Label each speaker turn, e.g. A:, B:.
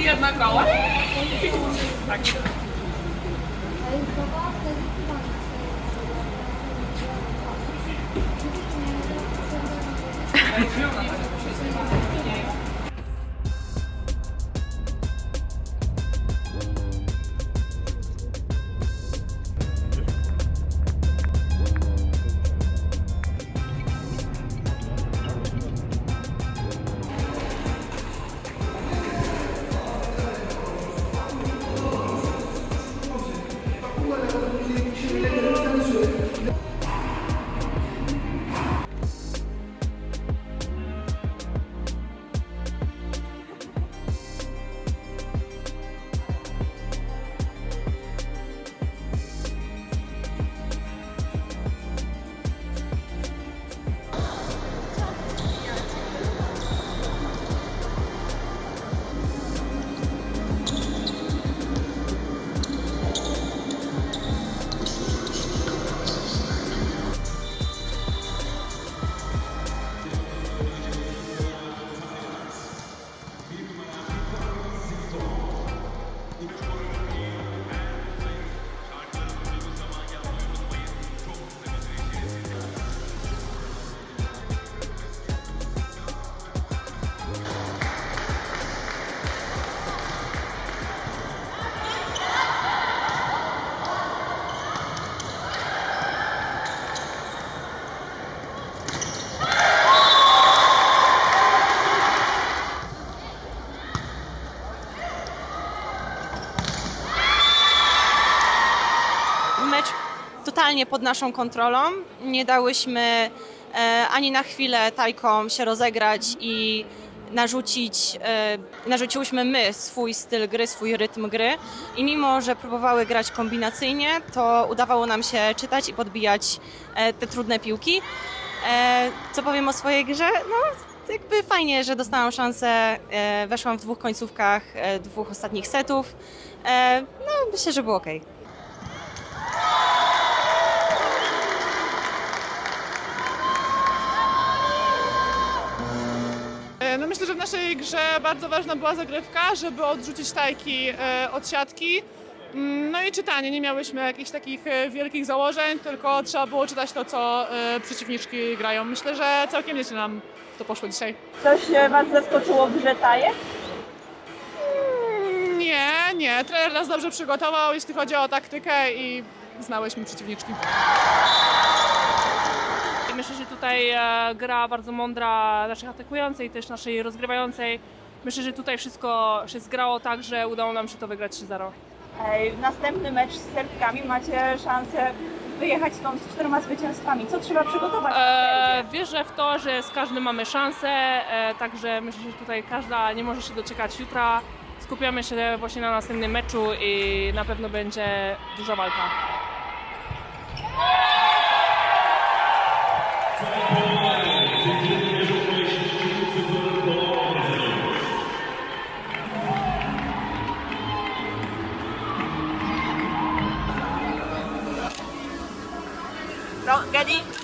A: Ты одна кого? Так.
B: Mecz totalnie pod naszą kontrolą. Nie dałyśmy e, ani na chwilę tajkom się rozegrać i narzucić, e, narzuciłyśmy my swój styl gry, swój rytm gry i mimo, że próbowały grać kombinacyjnie, to udawało nam się czytać i podbijać e, te trudne piłki. Co powiem o swojej grze? No, jakby fajnie, że dostałam szansę, weszłam w dwóch końcówkach dwóch ostatnich setów. No, myślę, że było ok.
C: Myślę, że w naszej grze bardzo ważna była zagrywka, żeby odrzucić tajki e, od siatki. Mm, No i czytanie. Nie miałyśmy jakichś takich e, wielkich założeń, tylko trzeba było czytać to, co e, przeciwniczki grają. Myślę, że całkiem nieźle nam to poszło dzisiaj.
D: Coś Was zaskoczyło w grze tajek?
C: Mm, Nie, nie. Trener nas dobrze przygotował, jeśli chodzi o taktykę i znałyśmy przeciwniczki.
A: Myślę, że tutaj e, gra bardzo mądra naszej atakującej, też naszej rozgrywającej. Myślę, że tutaj wszystko się zgrało tak, że udało nam się to wygrać 3-0.
D: Ej, Następny mecz z Serbkami macie szansę wyjechać stąd z czterema zwycięstwami. Co trzeba przygotować?
A: E, wierzę w to, że z każdym mamy szansę, e, także myślę, że tutaj każda nie może się doczekać jutra. Skupiamy się właśnie na następnym meczu i na pewno będzie duża walka.
D: No, Gedi?